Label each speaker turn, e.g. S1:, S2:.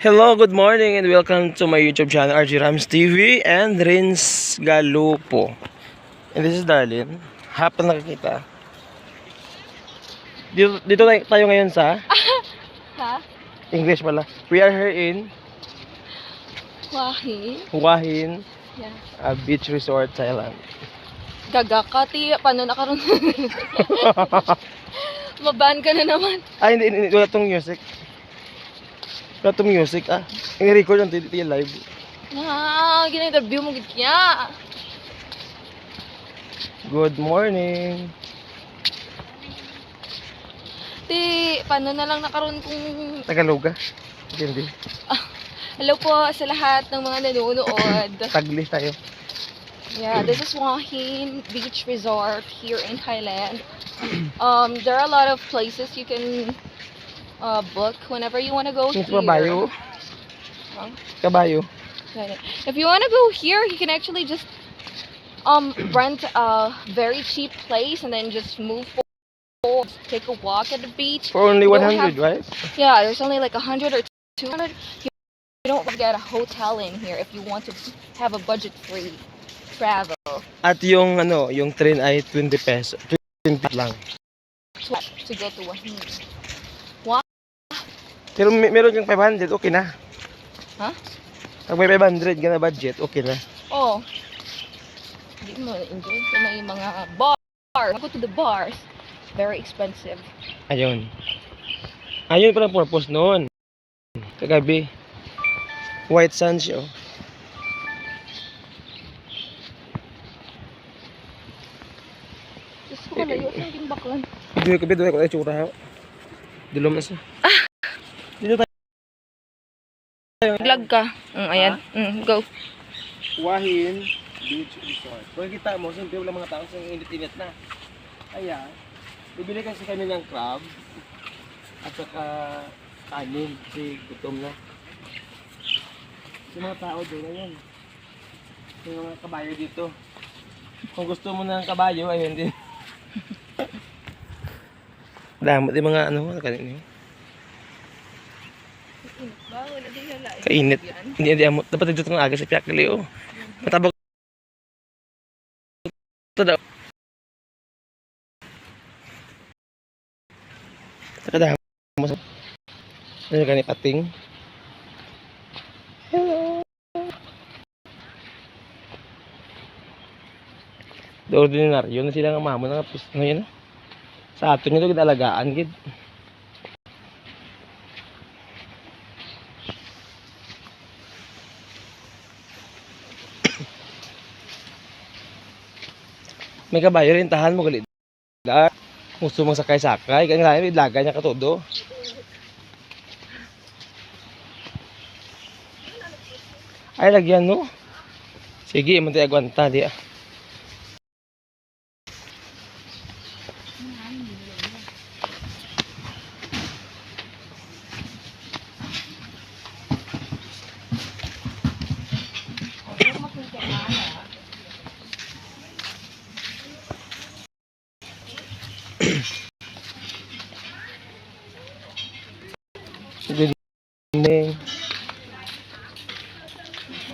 S1: Hello, good morning and welcome to my YouTube channel, RG Rams TV and Rins Galupo. And this is Darlene. Hapon nakikita. Dito, dito tayo- ngayon sa
S2: Ha?
S1: English pala. We are here in
S2: Wahi?
S1: Huahin
S2: Yeah.
S1: uh, Beach Resort, Thailand.
S2: Gaga ka, ti. Paano na karon? Maban ka na naman.
S1: Ah, hindi, hindi, wala tong music. Wala tong music, ah. I-record lang, hindi live.
S2: Ah, gina-interview mo gid kaya.
S1: Good morning.
S2: Ti, paano na lang nakaroon kung...
S1: Tagaloga. Hindi, hindi.
S2: Hello po sa lahat ng mga nanonood.
S1: Tagli tayo.
S2: Yeah, this is Wahin Beach Resort here in Thailand. Um, there are a lot of places you can uh, book whenever you want to go here.
S1: kabayo.
S2: Huh?
S1: Kabayo.
S2: If you want to go here, you can actually just um rent a very cheap place and then just move forward, take a walk at the beach.
S1: For only 100,
S2: have-
S1: right?
S2: Yeah, there's only like a hundred or two hundred. You you don't get a hotel in here if you want to have a budget-free travel.
S1: At yung ano, yung train ay 20 peso. 20 lang.
S2: to go to Wahin.
S1: Pero may, meron kang 500, okay na.
S2: Ha?
S1: Pag may 500 ka na budget, okay na.
S2: Oh, hindi mo enjoy sa may mga bar. Go to the bars. Very expensive.
S1: Ayun. Ayun pala purpose noon. Kagabi. White sand siya. oh.
S2: Diyos ko, layo sa aking baklan.
S1: Video ko video ko ay tsura ha. Dulom na siya. Dito tayo.
S2: Vlog ka. Mm, ayan. Mm, go.
S1: Wahin Beach Resort. Kung kita mo, siyempre wala mga tao sa init-init na. Kaya, bibili kasi kami ng crab at saka kanin kasi gutom na. Yung mga tao doon, ayun. Yung mga kabayo dito. Kung gusto mo ng kabayo, ayun din. Damot yung mga ano, kanin yun.
S2: Bawal, hindi nila.
S1: Kainit. Hindi, hindi. Dapat dito ng aga sa Piakali, oh. Matabak. Ito daw. Saka daw. Ano ka ni Pating? Hello. The ordinaryo na sila nga mamo na pis ano yun. Sa ato nyo ito alagaan gid. May kabayo rin tahan mo galit. Da. Gusto mong sakay-sakay, kaya nga idlaga niya katodo. Ay lagyan no. Sige, man tayo agwanta di. ah.